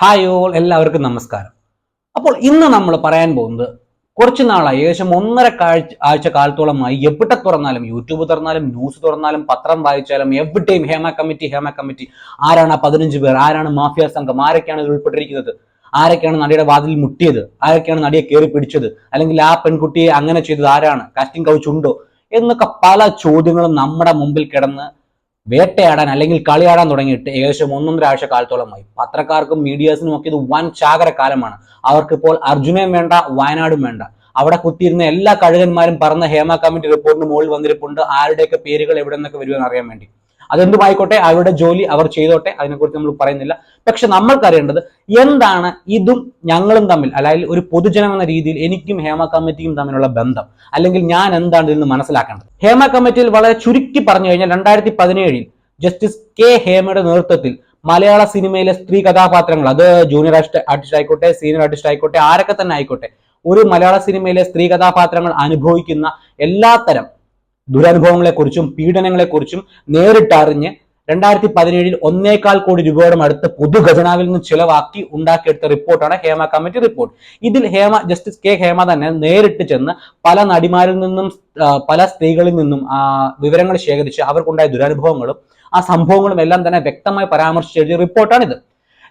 Hi all എല്ലാവർക്കും നമസ്കാരം. അപ്പോൾ ഇന്ന് നമ്മൾ പറയാൻ പോകുന്നത് കുറച്ച് നാളായി ഏകദേശം ഒന്നര കാഴ്ച ആഴ്ച കാലത്തോളമായി എവിടെ തുറന്നാലും യൂട്യൂബ് തുറന്നാലും ന്യൂസ് തുറന്നാലും പത്രം വായിച്ചാലും എവിടെയും ഹേമ കമ്മിറ്റി ഹേമ കമ്മിറ്റി. ആരാണ് ആ പതിനഞ്ച് പേർ? ആരാണ് മാഫിയ സംഘം? ആരൊക്കെയാണ് ഇതിൽ ഉൾപ്പെട്ടിരിക്കുന്നത്? ആരൊക്കെയാണ് നടിയുടെ വാതിൽ മുട്ടിയത്? ആരൊക്കെയാണ് നടിയെ കയറി പിടിച്ചത്? അല്ലെങ്കിൽ ആ പെൺകുട്ടിയെ അങ്ങനെ ചെയ്തത് ആരാണ്? കാസ്റ്റിംഗ് കൗച്ച് ഉണ്ടോ എന്നൊക്കെ പല ചോദ്യങ്ങളും നമ്മുടെ മുമ്പിൽ കിടന്ന് വേട്ടയാടാൻ അല്ലെങ്കിൽ കളിയാടാൻ തുടങ്ങിയിട്ട് ഏകദേശം ഒന്നൊന്നര ആഴ്ച കാലത്തോളമായി പത്രക്കാർക്കും മീഡിയാസിനും ഒക്കെ ഇത് വൻ ചാകര കാലമാണ്. അവർക്കിപ്പോൾ അർജുനയും വേണ്ട വയനാടും വേണ്ട. അവിടെ കുത്തിയിരുന്ന എല്ലാ കഴുകന്മാരും പറഞ്ഞ ഹേമ കമ്മിറ്റി റിപ്പോർട്ടിന് മുകളിൽ വന്നിരിപ്പുണ്ട്. ആരുടെയൊക്കെ പേരുകൾ എവിടെ നിന്നൊക്കെ വരുമെന്ന് അറിയാൻ വേണ്ടി. അതെന്തുമായിക്കോട്ടെ? അവരുടെ ജോലി അവർ ചെയ്തോട്ടെ. അതിനെക്കുറിച്ച് നമ്മൾ പറയുന്നില്ല. പക്ഷെ നമ്മൾക്കറിയേണ്ടത് എന്താണ് ഇതും ഞങ്ങളും തമ്മിൽ അല്ലെങ്കിൽ ഒരു പൊതുജനം എന്ന രീതിയിൽ എനിക്കും ഹേമ കമ്മിറ്റിയും തമ്മിലുള്ള ബന്ധം അല്ലെങ്കിൽ ഞാൻ എന്താണ് ഇതിൽ നിന്ന് മനസ്സിലാക്കേണ്ടത്? ഹേമ കമ്മിറ്റിയിൽ വളരെ ചുരുക്കി പറഞ്ഞു കഴിഞ്ഞാൽ രണ്ടായിരത്തി പതിനേഴിൽ ജസ്റ്റിസ് കെ ഹേമയുടെ നേതൃത്വത്തിൽ മലയാള സിനിമയിലെ സ്ത്രീ കഥാപാത്രങ്ങൾ അത് ജൂനിയർ ആർട്ടിസ്റ്റ് ആയിക്കോട്ടെ സീനിയർ ആർട്ടിസ്റ്റ് ആയിക്കോട്ടെ ആരൊക്കെ തന്നെ ആയിക്കോട്ടെ ഒരു മലയാള സിനിമയിലെ സ്ത്രീ കഥാപാത്രങ്ങൾ അനുഭവിക്കുന്ന എല്ലാത്തരം ദുരനുഭവങ്ങളെക്കുറിച്ചും പീഡനങ്ങളെക്കുറിച്ചും നേരിട്ടറിഞ്ഞ് രണ്ടായിരത്തി പതിനേഴിൽ ഒന്നേകാൽ കോടി രൂപയുടെ അടുത്ത് പൊതുഖജനാവിൽ നിന്ന് ചിലവാക്കി ഉണ്ടാക്കിയെടുത്ത റിപ്പോർട്ടാണ് ഹേമ കമ്മിറ്റി റിപ്പോർട്ട്. ഇതിൽ ഹേമ ജസ്റ്റിസ് കെ ഹേമ തന്നെ നേരിട്ട് ചെന്ന് പല നടിമാരിൽ നിന്നും പല സ്ത്രീകളിൽ നിന്നും വിവരങ്ങൾ ശേഖരിച്ച് അവർക്കുണ്ടായ ദുരനുഭവങ്ങളും ആ സംഭവങ്ങളും എല്ലാം തന്നെ വ്യക്തമായി പരാമർശിച്ചെഴുതിയ റിപ്പോർട്ടാണിത്.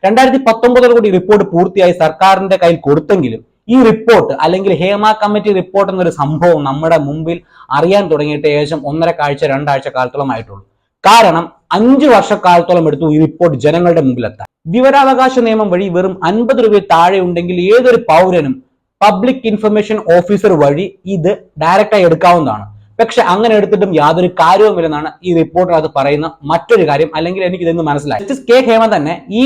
രണ്ടായിരത്തി പത്തൊമ്പതോടുകൂടി റിപ്പോർട്ട് പൂർത്തിയായി സർക്കാരിന്റെ കയ്യിൽ കൊടുത്തെങ്കിലും ഈ റിപ്പോർട്ട് അല്ലെങ്കിൽ ഹേമ കമ്മിറ്റി റിപ്പോർട്ട് എന്നൊരു സംഭവം നമ്മുടെ മുമ്പിൽ അറിയാൻ തുടങ്ങിയിട്ട് ഏകദേശം ഒന്നര കാഴ്ച രണ്ടാഴ്ച കാലത്തോളമായിട്ടുള്ളൂ. കാരണം അഞ്ചു വർഷക്കാലത്തോളം എടുത്തു ഈ റിപ്പോർട്ട് ജനങ്ങളുടെ മുമ്പിലെത്താൻ. വിവരാവകാശ നിയമം വഴി വെറും അൻപത് രൂപ താഴെ ഉണ്ടെങ്കിൽ ഏതൊരു പൗരനും പബ്ലിക് ഇൻഫർമേഷൻ ഓഫീസർ വഴി ഇത് ഡയറക്റ്റായി എടുക്കാവുന്നതാണ്. പക്ഷെ അങ്ങനെ എടുത്തിട്ടും യാതൊരു കാര്യവുമില്ലെന്നാണ് ഈ റിപ്പോർട്ടിനകത്ത് പറയുന്ന മറ്റൊരു കാര്യം. അല്ലെങ്കിൽ എനിക്ക് ഇതെന്ന് മനസ്സിലായി. ജസ്റ്റിസ് കെ ഹേമ തന്നെ ഈ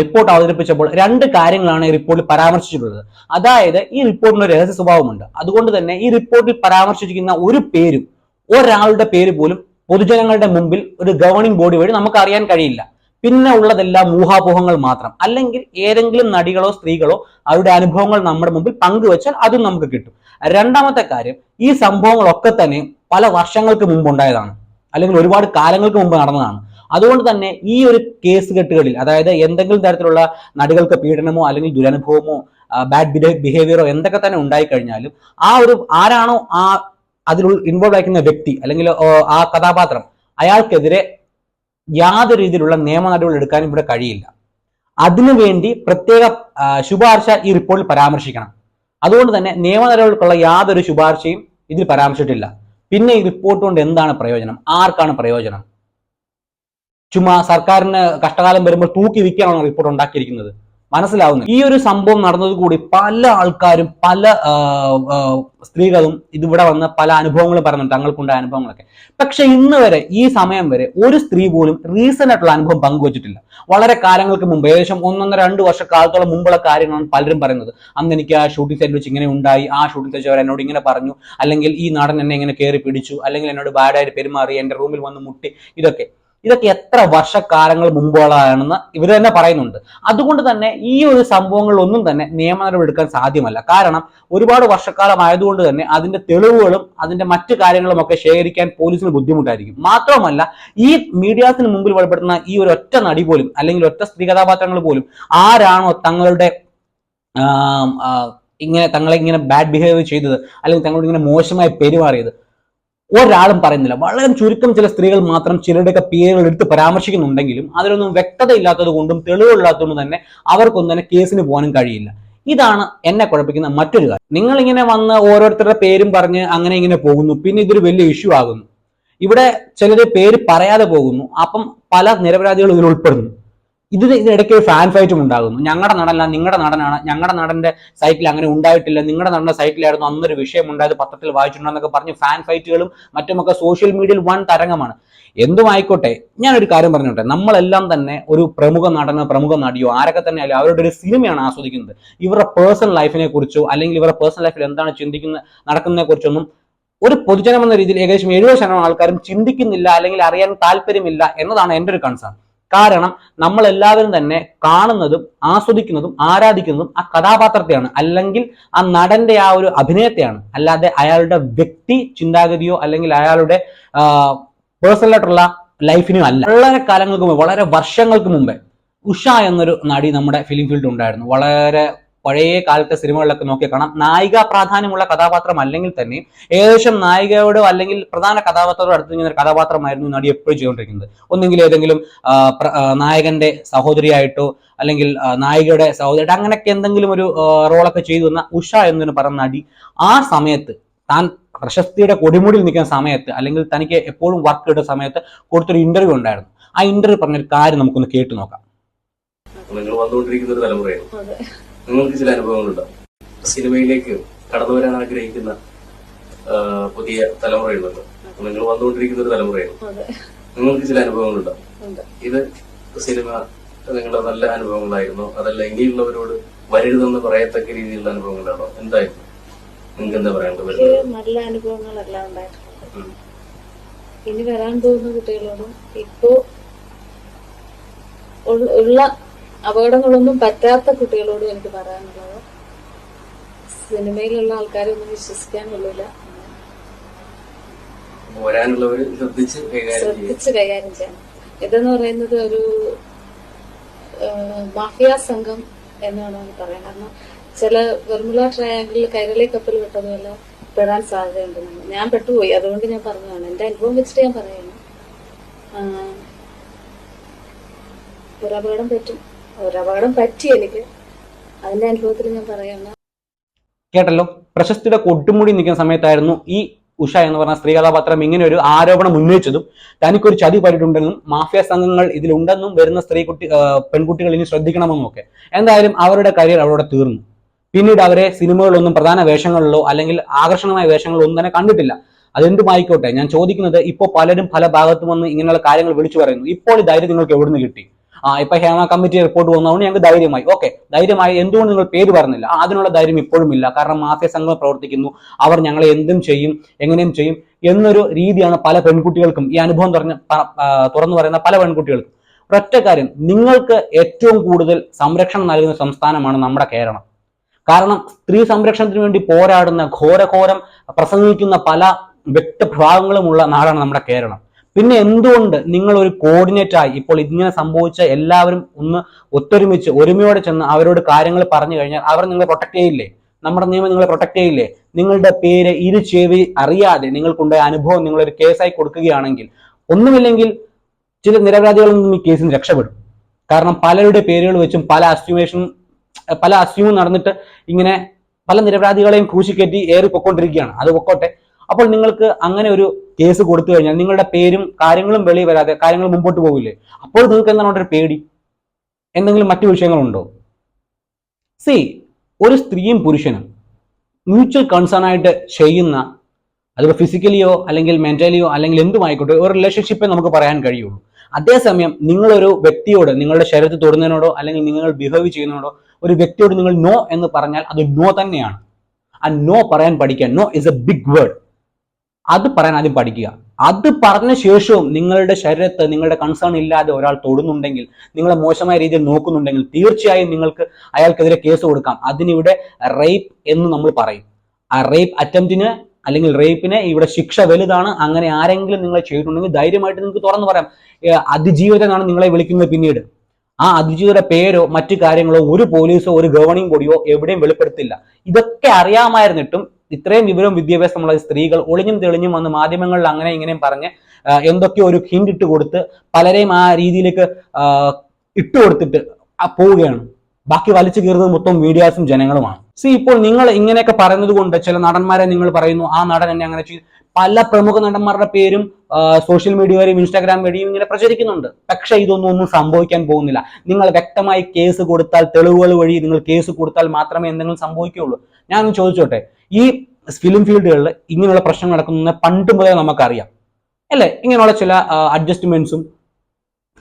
റിപ്പോർട്ട് അവതരിപ്പിച്ചപ്പോൾ രണ്ട് കാര്യങ്ങളാണ് ഈ റിപ്പോർട്ടിൽ പരാമർശിച്ചിട്ടുള്ളത്. അതായത് ഈ റിപ്പോർട്ടിന് ഒരു രഹസ്യ സ്വഭാവമുണ്ട്. അതുകൊണ്ട് തന്നെ ഈ റിപ്പോർട്ടിൽ പരാമർശിച്ചിരിക്കുന്ന ഒരു പേരും ഒരാളുടെ പേര് പോലും പൊതുജനങ്ങളുടെ മുമ്പിൽ ഒരു ഗവർണിംഗ് ബോഡി വഴി നമുക്ക് അറിയാൻ കഴിയില്ല. പിന്നെ ഉള്ളതെല്ലാം ഊഹാപോഹങ്ങൾ മാത്രം. അല്ലെങ്കിൽ ഏതെങ്കിലും നടികളോ സ്ത്രീകളോ അവരുടെ അനുഭവങ്ങൾ നമ്മുടെ മുമ്പിൽ പങ്കുവച്ചാൽ അതും നമുക്ക് കിട്ടും. രണ്ടാമത്തെ കാര്യം ഈ സംഭവങ്ങളൊക്കെ തന്നെ പല വർഷങ്ങൾക്ക് മുമ്പ് ഉണ്ടായതാണ്. അല്ലെങ്കിൽ ഒരുപാട് കാലങ്ങൾക്ക് മുമ്പ് നടന്നതാണ്. അതുകൊണ്ട് തന്നെ ഈ ഒരു കേസ് കെട്ടുകളിൽ അതായത് എന്തെങ്കിലും തരത്തിലുള്ള നടികൾക്ക് പീഡനമോ അല്ലെങ്കിൽ ദുരനുഭവമോ ബാഡ് ബിഹേവിയറോ എന്തൊക്കെ തന്നെ ഉണ്ടായിക്കഴിഞ്ഞാലും ആ ഒരു ആരാണോ ആ അതിൽ ഇൻവോൾവ് ആയിരിക്കുന്ന വ്യക്തി അല്ലെങ്കിൽ ആ കഥാപാത്രം അയാൾക്കെതിരെ യാതൊരു രീതിയിലുള്ള നിയമ നടപടികൾ എടുക്കാനും ഇവിടെ കഴിയില്ല. അതിനുവേണ്ടി പ്രത്യേക ശുപാർശ ഈ റിപ്പോർട്ടിൽ പരാമർശിക്കണം. അതുകൊണ്ട് തന്നെ നിയമ നടപടികൾക്കുള്ള യാതൊരു ശുപാർശയും ഇതിൽ പരാമർശിച്ചിട്ടില്ല. പിന്നെ ഈ റിപ്പോർട്ട് കൊണ്ട് എന്താണ് പ്രയോജനം? ആർക്കാണ് പ്രയോജനം? ചുമ്മാ സർക്കാരിന് കഷ്ടകാലം വരുമ്പോൾ തൂക്കി വിൽക്കാനാണ് റിപ്പോർട്ട് ഉണ്ടാക്കിയിരിക്കുന്നത്? മനസ്സിലാവുന്നു. ഈ ഒരു സംഭവം നടന്നതുകൂടി പല ആൾക്കാരും പല സ്ത്രീകളും ഇതിവിടെ വന്ന് പല അനുഭവങ്ങൾ പറഞ്ഞിട്ട് തങ്ങൾക്കുണ്ടായ അനുഭവങ്ങളൊക്കെ. പക്ഷെ ഇന്ന് വരെ ഈ സമയം വരെ ഒരു സ്ത്രീ പോലും റീസെന്റ് ആയിട്ടുള്ള അനുഭവം പങ്കുവച്ചിട്ടില്ല. വളരെ കാലങ്ങൾക്ക് മുമ്പ് ഏകദേശം ഒന്നൊന്നര രണ്ട് വർഷക്കാലത്തോളം മുമ്പുള്ള കാര്യങ്ങളാണ് പലരും പറയുന്നത്. അന്ന് എനിക്ക് ആ ഷൂട്ടിംഗ് സെറ്റ് വെച്ച് ഇങ്ങനെ ഉണ്ടായി ആ ഷൂട്ടിംഗ് സെറ്റ് അവർ എന്നോട് ഇങ്ങനെ പറഞ്ഞു. അല്ലെങ്കിൽ ഈ നടൻ എന്നെ ഇങ്ങനെ കയറി പിടിച്ചു അല്ലെങ്കിൽ എന്നോട് ബാഡായിട്ട് പെരുമാറി എന്റെ റൂമിൽ വന്ന് മുട്ടി ഇതൊക്കെ. ഇതൊക്കെ എത്ര വർഷക്കാലങ്ങൾ മുമ്പുള്ളതാണെന്ന് ഇവർ തന്നെ പറയുന്നുണ്ട്. അതുകൊണ്ട് തന്നെ ഈ ഒരു സംഭവങ്ങളിലൊന്നും തന്നെ നിയമ നടപടി സാധ്യമല്ല. കാരണം ഒരുപാട് വർഷക്കാലം ആയതുകൊണ്ട് തന്നെ അതിന്റെ തെളിവുകളും അതിന്റെ മറ്റു കാര്യങ്ങളും ഒക്കെ ശേഖരിക്കാൻ പോലീസിന് ബുദ്ധിമുട്ടായിരിക്കും. മാത്രമല്ല ഈ മീഡിയാസിന് മുമ്പിൽ വെളിപ്പെടുത്തുന്ന ഈ ഒരു ഒറ്റ നടി പോലും അല്ലെങ്കിൽ ഒറ്റ സ്ത്രീ കഥാപാത്രങ്ങൾ പോലും ആരാണോ തങ്ങളുടെ ഇങ്ങനെ തങ്ങളെ ഇങ്ങനെ ബാഡ് ബിഹേവ് ചെയ്തത് അല്ലെങ്കിൽ തങ്ങളോട് ഇങ്ങനെ മോശമായി പെരുമാറിയത് ഒരാളും പറയുന്നില്ല. വളരെ ചുരുക്കം ചില സ്ത്രീകൾ മാത്രം ചിലരുടെയൊക്കെ പേരുകൾ എടുത്ത് പരാമർശിക്കുന്നുണ്ടെങ്കിലും അതിലൊന്നും വ്യക്തത ഇല്ലാത്തത് കൊണ്ടും തെളിവുകളില്ലാത്തതുകൊണ്ടും തന്നെ അവർക്കൊന്നും തന്നെ കേസിന് പോകാനും കഴിയില്ല. ഇതാണ് എന്നെ കുഴപ്പിക്കുന്ന മറ്റൊരു കാര്യം. നിങ്ങൾ ഇങ്ങനെ വന്ന് ഓരോരുത്തരുടെ പേരും പറഞ്ഞ് അങ്ങനെ ഇങ്ങനെ പോകുന്നു. പിന്നെ ഇതൊരു വലിയ ഇഷ്യൂ ആകുന്നു. ഇവിടെ ചിലര് പേര് പറയാതെ പോകുന്നു. അപ്പം പല നിരപരാധികളും ഇതിൽ ഉൾപ്പെടുന്നു. ഇതിന് ഇതിനിടയ്ക്ക് ഒരു ഫാൻ ഫൈറ്റും ഉണ്ടാകുന്നു. ഞങ്ങളുടെ നടനല്ല നിങ്ങളുടെ നടനാണ്. ഞങ്ങളുടെ നടന്റെ സൈറ്റിൽ അങ്ങനെ ഉണ്ടായിട്ടില്ല. നിങ്ങളുടെ നടന്റെ സൈറ്റിലായിരുന്നു അന്നൊരു വിഷയം ഉണ്ടായത് പത്രത്തിൽ വായിച്ചിട്ടുണ്ടെന്നൊക്കെ പറഞ്ഞ് ഫാൻ ഫൈറ്റുകളും മറ്റുമൊക്കെ സോഷ്യൽ മീഡിയയിൽ വൺ തരംഗമാണ്. എന്തുമായിക്കോട്ടെ ഞാനൊരു കാര്യം പറഞ്ഞോട്ടെ. നമ്മളെല്ലാം തന്നെ ഒരു പ്രമുഖ നടനോ പ്രമുഖ നടിയോ ആരൊക്കെ തന്നെ ആയാലും അവരുടെ ഒരു സിനിമയാണ് ആസ്വദിക്കുന്നത്. ഇവരുടെ പേഴ്സണൽ ലൈഫിനെ കുറിച്ചോ അല്ലെങ്കിൽ ഇവരുടെ പേഴ്സണൽ ലൈഫിൽ എന്താണ് ചിന്തിക്കുന്ന നടക്കുന്നതിനെ കുറിച്ചൊന്നും ഒരു പൊതുജനം എന്ന രീതിയിൽ ഏകദേശം എഴുപത് ശതമാനം ആൾക്കാരും ചിന്തിക്കുന്നില്ല അല്ലെങ്കിൽ അറിയാൻ താല്പര്യമില്ല എന്നതാണ് എന്റെ ഒരു കൺസേൺ കാരണം നമ്മൾ എല്ലാവരും തന്നെ കാണുന്നതും ആസ്വദിക്കുന്നതും ആരാധിക്കുന്നതും ആ കഥാപാത്രത്തെയാണ്. അല്ലെങ്കിൽ ആ നടന്റെ ആ ഒരു അഭിനയത്തെയാണ്. അല്ലാതെ അയാളുടെ വ്യക്തി ചിന്താഗതിയോ അല്ലെങ്കിൽ അയാളുടെ പേഴ്സണൽ ആയിട്ടുള്ള ലൈഫിനും അല്ല. വളരെ കാലങ്ങൾക്ക് മുമ്പ് വളരെ വർഷങ്ങൾക്ക് മുമ്പേ ഉഷ എന്നൊരു നടി നമ്മുടെ ഫിലിം ഫീൽഡ് ഉണ്ടായിരുന്നു. വളരെ പഴയ കാലത്തെ സിനിമകളിലൊക്കെ നോക്കി കാണാം. നായിക പ്രാധാന്യമുള്ള കഥാപാത്രം അല്ലെങ്കിൽ തന്നെ ഏകദേശം നായികയോടോ അല്ലെങ്കിൽ പ്രധാന കഥാപാത്രത്തോട് അടുത്ത് നിൽക്കുന്ന ഒരു കഥാപാത്രമായിരുന്നു നടി എപ്പോഴും ചെയ്തുകൊണ്ടിരിക്കുന്നത്. ഒന്നെങ്കിൽ ഏതെങ്കിലും നായകന്റെ സഹോദരിയായിട്ടോ അല്ലെങ്കിൽ നായികയുടെ സഹോദരിയായിട്ട് അങ്ങനെയൊക്കെ എന്തെങ്കിലും ഒരു റോളൊക്കെ ചെയ്തു വന്ന ഉഷ എന്നൊരു പറഞ്ഞ നടി ആ സമയത്ത് താൻ പ്രശസ്തിയുടെ കൊടിമുടിയിൽ നിൽക്കുന്ന സമയത്ത് അല്ലെങ്കിൽ തനിക്ക് എപ്പോഴും വർക്ക് കിട്ടുന്ന സമയത്ത് കൊടുത്തൊരു ഇന്റർവ്യൂ ഉണ്ടായിരുന്നു. ആ ഇന്റർവ്യൂ പറഞ്ഞൊരു കാര്യം നമുക്കൊന്ന് കേട്ടു നോക്കാം. നിങ്ങൾ വന്നുകൊണ്ടിരിക്കുന്ന ഒരു തലമുറയാണ് അതെ. നിങ്ങൾക്ക് ചില അനുഭവങ്ങളുണ്ട്? സിനിമയിലേക്ക് കടന്നു വരാൻ ആഗ്രഹിക്കുന്ന പുതിയ തലമുറയുണ്ടല്ലോ. നിങ്ങൾ വന്നുകൊണ്ടിരിക്കുന്ന ഒരു തലമുറയാണ്. നിങ്ങൾക്ക് ചില അനുഭവങ്ങളുണ്ട്? ഇത് സിനിമ നിങ്ങളുടെ നല്ല അനുഭവങ്ങളായിരുന്നു. അതല്ല ഇനിയുള്ളവരോട് വരരുതെന്ന് പറയത്തക്ക രീതിയിലുള്ള അനുഭവങ്ങളാണോ എന്തായിരുന്നു? നിങ്ങൾക്ക് എന്താ പറയാനുള്ളത് നല്ല അനുഭവങ്ങളെല്ലാം. ഇനി വരാൻ പോകുന്ന കുട്ടികളോടും ഇപ്പോ ഉള്ള അപകടങ്ങളൊന്നും പറ്റാത്ത കുട്ടികളോട് എനിക്ക് പറയാനുള്ളത്. സിനിമയിലുള്ള ആൾക്കാരൊന്നും വിശ്വസിക്കാൻ കൊള്ളില്ല ശ്രദ്ധിച്ച് കൈകാര്യം ചെയ്യണം. ഇതെന്ന് പറയുന്നത് ഒരു മാഫിയ സംഘം എന്നാണ് പറയാൻ കാരണം ചില വെർമുല ട്രയാങ്കിളിൽ കൈരളി കപ്പൽ വിട്ടതുമല്ല പെടാൻ സാധ്യതയുണ്ട്. ഞാൻ പെട്ടുപോയി. അതുകൊണ്ട് ഞാൻ പറഞ്ഞതാണ്. എന്റെ അനുഭവം വെച്ചിട്ട് ഞാൻ പറയുന്നു. ഒരപകടം പറ്റും. ഒരപകടം പറ്റി എനിക്ക് അതിന്റെ അനുഭവത്തിൽ ഞാൻ പറയണം കേട്ടല്ലോ? പ്രശസ്തിയുടെ കൊട്ടുമുടി നിൽക്കുന്ന സമയത്തായിരുന്നു ഈ ഉഷ എന്ന് പറഞ്ഞ സ്ത്രീ കഥാപാത്രം ഇങ്ങനെ ഒരു ആരോപണം ഉന്നയിച്ചതും തനിക്കൊരു ചതി പറ്റിയിട്ടുണ്ടെന്നും മാഫിയ സംഘങ്ങൾ ഇതിലുണ്ടെന്നും വരുന്ന സ്ത്രീ കുട്ടി പെൺകുട്ടികൾ ഇനി ശ്രദ്ധിക്കണമെന്നും ഒക്കെ. എന്തായാലും അവരുടെ കരിയർ അവരോട് തീർന്നു. പിന്നീട് അവരെ സിനിമകളിലൊന്നും പ്രധാന വേഷങ്ങളിലോ അല്ലെങ്കിൽ ആകർഷണമായ വേഷങ്ങളിലോ ഒന്നും തന്നെ കണ്ടിട്ടില്ല. അതെന്തുമായിക്കോട്ടെ? ഞാൻ ചോദിക്കുന്നത് ഇപ്പോൾ പലരും പല ഭാഗത്തു വന്ന് ഇങ്ങനെയുള്ള കാര്യങ്ങൾ വിളിച്ചു പറയുന്നു. ഇപ്പോൾ ഈ ധൈര്യം നിങ്ങൾക്ക് എവിടുന്ന് കിട്ടി? ആ ഇപ്പൊ ഹേമ കമ്മിറ്റി റിപ്പോർട്ട് വന്നതുകൊണ്ട് ഞങ്ങൾക്ക് ധൈര്യമായി. ഓക്കെ ധൈര്യമായി എന്തുകൊണ്ട് നിങ്ങൾ പേര് പറഞ്ഞില്ല? അതിനുള്ള ധൈര്യം ഇപ്പോഴും ഇല്ല. കാരണം മാഫിയ സംഘം പ്രവർത്തിക്കുന്നു. അവർ ഞങ്ങളെ എന്തും ചെയ്യും എങ്ങനെയും ചെയ്യും എന്നൊരു രീതിയാണ് പല പെൺകുട്ടികൾക്കും ഈ അനുഭവം തുറന്ന് തുറന്നു പറയുന്ന പല പെൺകുട്ടികൾക്കും. ഒരൊറ്റ കാര്യം നിങ്ങൾക്ക് ഏറ്റവും കൂടുതൽ സംരക്ഷണം നൽകുന്ന സംസ്ഥാനമാണ് നമ്മുടെ കേരളം. കാരണം സ്ത്രീ സംരക്ഷണത്തിന് വേണ്ടി പോരാടുന്ന ഘോരഘോരം പ്രസംഗിക്കുന്ന പല വ്യക്തഭാവങ്ങളുമുള്ള നാടാണ് നമ്മുടെ കേരളം. പിന്നെ എന്തുകൊണ്ട് നിങ്ങൾ ഒരു കോർഡിനേറ്റ് ആയി ഇപ്പോൾ ഇങ്ങനെ സംഭവിച്ച എല്ലാവരും ഒന്ന് ഒത്തൊരുമിച്ച് ഒരുമയോടെ ചെന്ന് അവരോട് കാര്യങ്ങൾ പറഞ്ഞു കഴിഞ്ഞാൽ അവർ നിങ്ങളെ പ്രൊട്ടക്ട് ചെയ്യില്ലേ? നമ്മുടെ നിയമം നിങ്ങളെ പ്രൊട്ടക്ട് ചെയ്യില്ലേ? നിങ്ങളുടെ പേര് ഇരു ചെവി അറിയാതെ നിങ്ങൾക്കുണ്ടായ അനുഭവം നിങ്ങൾ നിങ്ങളൊരു കേസായി കൊടുക്കുകയാണെങ്കിൽ ഒന്നുമില്ലെങ്കിൽ ചില നിരപരാധികളിൽ നിന്നും ഈ കേസിൽ രക്ഷപ്പെടും. കാരണം പലരുടെ പേരുകൾ വെച്ചും പല അസ്യൂമേഷനും പല അസ്യൂമും നടന്നിട്ട് ഇങ്ങനെ പല നിരപരാധികളെയും ക്രൂശിക്കയറ്റി ഏറി പൊക്കോണ്ടിരിക്കുകയാണ് അത് പൊക്കോട്ടെ. അപ്പോൾ നിങ്ങൾക്ക് അങ്ങനെ ഒരു കേസ് കൊടുത്തു കഴിഞ്ഞാൽ നിങ്ങളുടെ പേരും കാര്യങ്ങളും വെളി വരാതെ കാര്യങ്ങൾ മുമ്പോട്ട് പോകില്ലേ അപ്പോൾ നിങ്ങൾക്ക് എന്താണ് ഒരു പേടി. എന്തെങ്കിലും മറ്റു വിഷയങ്ങളുണ്ടോ? സി ഒരു സ്ത്രീയും പുരുഷനും മ്യൂച്വൽ കൺസേൺ ആയിട്ട് ചെയ്യുന്ന അതിപ്പോൾ ഫിസിക്കലിയോ അല്ലെങ്കിൽ മെന്റലിയോ അല്ലെങ്കിൽ എന്തുമായിക്കോട്ടെ ഒരു റിലേഷൻഷിപ്പേ നമുക്ക് പറയാൻ കഴിയുള്ളൂ. അതേസമയം നിങ്ങളൊരു വ്യക്തിയോട് നിങ്ങളുടെ ശരീരത്തിൽ തൊടുന്നതിനോടോ അല്ലെങ്കിൽ നിങ്ങൾ ബിഹേവ് ചെയ്യുന്നതിനോടോ ഒരു വ്യക്തിയോട് നിങ്ങൾ നോ എന്ന് പറഞ്ഞാൽ അത് നോ തന്നെയാണ്. ആ നോ പറയാൻ പഠിക്കാൻ no is a big word അത് പറയാൻ ആദ്യം പഠിക്കുക. അത് പറഞ്ഞ ശേഷവും നിങ്ങളുടെ ശരീരത്ത് നിങ്ങളുടെ കൺസേൺ ഇല്ലാതെ ഒരാൾ തൊടുന്നുണ്ടെങ്കിൽ നിങ്ങളെ മോശമായ രീതിയിൽ നോക്കുന്നുണ്ടെങ്കിൽ തീർച്ചയായും നിങ്ങൾക്ക് അയാൾക്കെതിരെ കേസ് കൊടുക്കാം. അതിനിവിടെ റേപ്പ് എന്ന് നമ്മൾ പറയും. ആ റേപ്പ് അറ്റംപ്റ്റിന് അല്ലെങ്കിൽ റേപ്പിന് ഇവിടെ ശിക്ഷ വലുതാണ്. അങ്ങനെ ആരെങ്കിലും നിങ്ങളെ ചെയ്തിട്ടുണ്ടെങ്കിൽ ധൈര്യമായിട്ട് നിങ്ങൾക്ക് തുറന്നു പറയാം. അതിജീവിതനാണ് നിങ്ങളെ വിളിക്കുന്നത് പിന്നീട്. ആ അതിജീവിതയുടെ പേരോ മറ്റു കാര്യങ്ങളോ ഒരു പോലീസോ ഒരു ഗവർണിംഗ് ബോഡിയോ എവിടെയും വെളിപ്പെടുത്തില്ല. ഇതൊക്കെ അറിയാമായിരുന്നിട്ടും ഇത്രയും വിവരവും വിദ്യാഭ്യാസമുള്ള സ്ത്രീകൾ ഒളിഞ്ഞും തെളിഞ്ഞും വന്ന് മാധ്യമങ്ങളിൽ അങ്ങനെ ഇങ്ങനെയും പറഞ്ഞ് എന്തൊക്കെ എന്തൊക്കെയോ ഒരു ഹിൻഡ് ഇട്ട് കൊടുത്ത് പലരെയും ആ രീതിയിലേക്ക് ഇട്ട് കൊടുത്തിട്ട് പോവുകയാണ്. ബാക്കി വലിച്ചു കീറുന്നത് മൊത്തം മീഡിയാസും ജനങ്ങളുമാണ്. സി ഇപ്പോൾ നിങ്ങൾ ഇങ്ങനെയൊക്കെ പറയുന്നത് കൊണ്ട് ചില നടന്മാരെ നിങ്ങൾ പറയുന്നു ആ നടൻ എന്നെ അങ്ങനെ ചെയ്തു. പല പ്രമുഖ നടന്മാരുടെ പേരും സോഷ്യൽ മീഡിയ വരെയും ഇൻസ്റ്റാഗ്രാം വഴിയും ഇങ്ങനെ പ്രചരിക്കുന്നുണ്ട്. പക്ഷെ ഇതൊന്നും ഒന്നും സംഭവിക്കാൻ പോകുന്നില്ല. നിങ്ങൾ വ്യക്തമായി കേസ് കൊടുത്താൽ തെളിവുകൾ വഴി നിങ്ങൾ കേസ് കൊടുത്താൽ മാത്രമേ എന്തെങ്കിലും സംഭവിക്കുകയുള്ളൂ. ഞാൻ ചോദിച്ചോട്ടെ ഈ ഫിലിം ഫീൽഡുകളിൽ ഇങ്ങനെയുള്ള പ്രശ്നങ്ങൾ നടക്കുന്ന പണ്ട് മുതലേ നമുക്കറിയാം. അല്ലേ? ഇങ്ങനെയുള്ള ചില അഡ്ജസ്റ്റ്മെന്റ്സും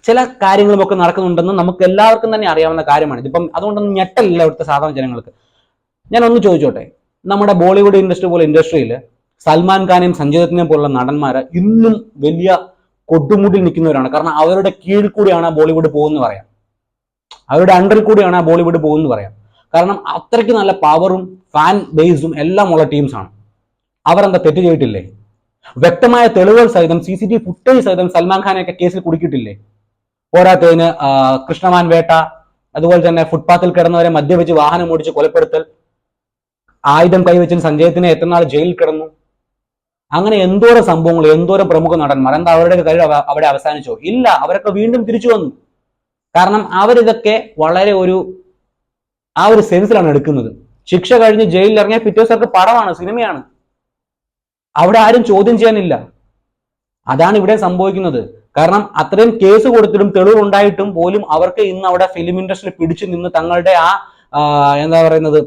ചില കാര്യങ്ങളും ഒക്കെ നടക്കുന്നുണ്ടെന്ന് നമുക്ക് എല്ലാവർക്കും തന്നെ അറിയാവുന്ന കാര്യമാണ്. ഇതിപ്പം അതുകൊണ്ടൊന്നും ഞെട്ടലില്ല ഇവിടുത്തെ സാധാരണ ജനങ്ങൾക്ക്. ഞാൻ ഒന്ന് ചോദിച്ചോട്ടെ നമ്മുടെ ബോളിവുഡ് ഇൻഡസ്ട്രി പോലെ ഇൻഡസ്ട്രിയിൽ സൽമാൻ ഖാനെയും സഞ്ജയ് ദത്തിനെയും പോലുള്ള നടന്മാര് ഇന്നും വലിയ കൊടുമുടിൽ നിൽക്കുന്നവരാണ്. കാരണം അവരുടെ കീഴിൽ കൂടിയാണ് ആ ബോളിവുഡ് പോകുന്ന പറയാം. അവരുടെ അണ്ടറിൽ കൂടിയാണ് ആ ബോളിവുഡ് പോകുന്ന പറയാം. കാരണം അത്രയ്ക്ക് നല്ല പവറും ഫാൻ ബേസും എല്ലാം ഉള്ള ടീംസാണ് അവരെന്താ തെറ്റ് ചെയ്തിട്ടില്ലേ? വ്യക്തമായ തെളിവുകൾ സഹിതം സി സി ടി ഫുട്ടേജ് സഹിതം സൽമാൻ ഖാനെയൊക്കെ കേസിൽ കുടുക്കിയിട്ടില്ലേ? പോരാത്തതിന് കൃഷ്ണമാൻ വേട്ട അതുപോലെ തന്നെ ഫുട്പാത്തിൽ കിടന്നവരെ മദ്യപിച്ച് വാഹനം ഓടിച്ച് കൊലപ്പെടുത്തൽ ആയുധം കൈവച്ചിന് സഞ്ജയത്തിന് എത്രനാൾ ജയിലിൽ കിടന്നു അങ്ങനെ എന്തോരം സംഭവങ്ങൾ എന്തോരം പ്രമുഖ നടന്മാർ എന്താ അവരുടെ കഴിവ് അവിടെ അവസാനിച്ചോ? ഇല്ല അവരൊക്കെ വീണ്ടും തിരിച്ചു വന്നു. കാരണം അവരിതൊക്കെ വളരെ ഒരു ആ ഒരു സെൻസിലാണ് എടുക്കുന്നത്. ശിക്ഷ കഴിഞ്ഞ് ജയിലിൽ ഇറങ്ങിയ പിറ്റേ ദിവസം പടമാണ് സിനിമയാണ്. അവിടെ ആരും ചോദ്യം ചെയ്യാനില്ല. അതാണ് ഇവിടെ സംഭവിക്കുന്നത്. കാരണം അത്രയും കേസ് കൊടുത്തിട്ടും തെളിവുണ്ടായിട്ടും പോലും അവർക്ക് ഇന്ന് അവിടെ ഫിലിം ഇൻഡസ്ട്രി പിടിച്ചു നിന്ന് തങ്ങളുടെ ആ, എന്താ പറയുന്നത്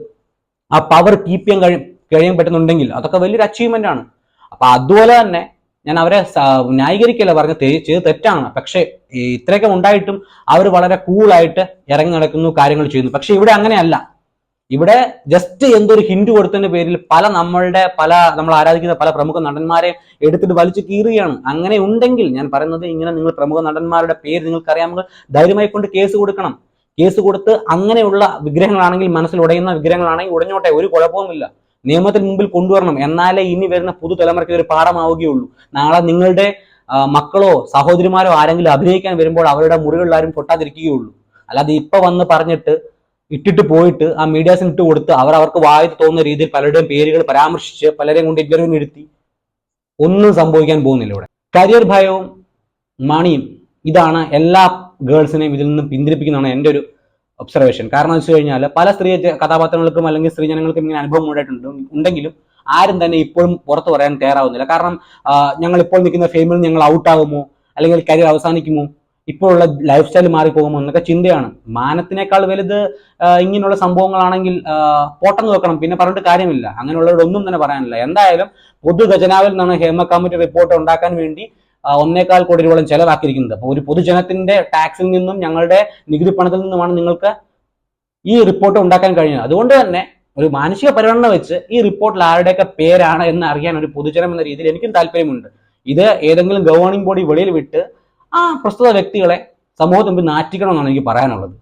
ആ പവർ കീപ്പ് ചെയ്യാൻ കഴിയും കഴിയാൻ പറ്റുന്നുണ്ടെങ്കിൽ അതൊക്കെ വലിയൊരു അച്ചീവ്മെന്റ് ആണ്. അപ്പൊ അതുപോലെ തന്നെ ഞാൻ അവരെ ന്യായീകരിക്കല്ല പറഞ്ഞ ചെയ്ത് തെറ്റാണ്. പക്ഷേ ഇത്രയൊക്കെ ഉണ്ടായിട്ടും അവർ വളരെ കൂളായിട്ട് ഇറങ്ങി നടക്കുന്നു കാര്യങ്ങൾ ചെയ്യുന്നു. പക്ഷെ ഇവിടെ അങ്ങനെയല്ല. ഇവിടെ ജസ്റ്റ് എന്തൊരു ഹിന്റ് കൊടുത്തതിന്റെ പേരിൽ പല നമ്മളുടെ പല നമ്മൾ ആരാധിക്കുന്ന പല പ്രമുഖ നടന്മാരെ എടുത്തിട്ട് വലിച്ചു കീറുകയാണ്. അങ്ങനെ ഉണ്ടെങ്കിൽ ഞാൻ പറയുന്നത് ഇങ്ങനെ നിങ്ങൾ പ്രമുഖ നടന്മാരുടെ പേര് നിങ്ങൾക്ക് അറിയാമെങ്കിൽ ധൈര്യമായി കൊണ്ട് കേസ് കൊടുക്കണം. കേസ് കൊടുത്ത് അങ്ങനെയുള്ള വിഗ്രഹങ്ങളാണെങ്കിൽ മനസ്സിൽ ഉടയുന്ന വിഗ്രഹങ്ങളാണെങ്കിൽ ഉടഞ്ഞോട്ടെ ഒരു കുഴപ്പവുമില്ല. നിയമത്തിന് മുമ്പിൽ കൊണ്ടുവരണം. എന്നാലേ ഇനി വരുന്ന പുതുതലമുറയ്ക്ക് ഒരു പാഠമാവുകയുള്ളൂ. നാളെ നിങ്ങളുടെ മക്കളോ സഹോദരിമാരോ ആരെങ്കിലും അഭിനയിക്കാൻ വരുമ്പോൾ അവരുടെ മുറികളിൽ ആരും പൊട്ടാതിരിക്കുകയുള്ളൂ. അല്ലാതെ ഇപ്പൊ വന്ന് പറഞ്ഞിട്ട് ഇട്ടിട്ട് പോയിട്ട് ആ മീഡിയാസിന് ഇട്ട് കൊടുത്ത് അവർ അവർക്ക് വായത്ത് തോന്നുന്ന രീതിയിൽ പലരുടെയും പേരുകൾ പരാമർശിച്ച് പലരെയും കൊണ്ട് ഇന്റർവ്യൂവിന് ഇരുത്തി ഒന്നും സംഭവിക്കാൻ പോകുന്നില്ല ഇവിടെ. കരിയർ ഭയവും മണിയും ഇതാണ് എല്ലാ ഗേൾസിനെയും ഇതിൽ നിന്നും പിന്തിരിപ്പിക്കുന്നതാണ് എന്റെ ഒരു ഒബ്സർവേഷൻ കാരണം വെച്ച് കഴിഞ്ഞാൽ പല സ്ത്രീ കഥാപാത്രങ്ങൾക്കും അല്ലെങ്കിൽ സ്ത്രീജനങ്ങൾക്കും ഇങ്ങനെ അനുഭവം ഉണ്ടായിട്ടുണ്ട്. ഉണ്ടെങ്കിലും ആരും തന്നെ ഇപ്പോഴും പുറത്തു പറയാൻ തയ്യാറാവുന്നില്ല. കാരണം ഞങ്ങൾ ഇപ്പോൾ നിൽക്കുന്ന ഫെയിമിൽ ഞങ്ങൾ ഔട്ടാകുമോ അല്ലെങ്കിൽ കരിയർ അവസാനിക്കുമോ? ഇപ്പോഴുള്ള ലൈഫ് സ്റ്റൈൽ മാറിപ്പോകുമോ എന്നൊക്കെ ചിന്തയാണ്. മാനത്തിനേക്കാൾ വലുത് ഇങ്ങനെയുള്ള സംഭവങ്ങളാണെങ്കിൽ പോട്ടെന്ന് വെക്കണം. പിന്നെ പറഞ്ഞിട്ട് കാര്യമില്ല. അങ്ങനെയുള്ളവരൊന്നും തന്നെ പറയാനില്ല. എന്തായാലും പൊതു ഖജനാവിൽ നിന്നാണ് ഹേമ കമ്മിറ്റി റിപ്പോർട്ട് ഉണ്ടാക്കാൻ വേണ്ടി ഒന്നേകാൽ കോടി രൂപയോളം ചെലവാക്കിയിരിക്കുന്നത്. അപ്പോൾ ഒരു പൊതുജനത്തിന്റെ ടാക്സിൽ നിന്നും ഞങ്ങളുടെ നികുതി പണത്തിൽ നിന്നുമാണ് നിങ്ങൾക്ക് ഈ റിപ്പോർട്ട് ഉണ്ടാക്കാൻ കഴിഞ്ഞത് അതുകൊണ്ട് തന്നെ ഒരു മാനുഷിക പരിഗണന വെച്ച് ഈ റിപ്പോർട്ടിൽ ആരുടെയൊക്കെ പേരാണ് എന്ന് അറിയാൻ ഒരു പൊതുജനം എന്ന രീതിയിൽ എനിക്കും താല്പര്യമുണ്ട്. ഇത് ഏതെങ്കിലും ഗവേണിംഗ് ബോഡി വെളിയിൽ വിട്ട് ആ പ്രസ്തുത വ്യക്തികളെ സമൂഹത്തിൽ മുമ്പിൽ നാറ്റിക്കണമെന്നാണ് എനിക്ക് പറയാനുള്ളത്.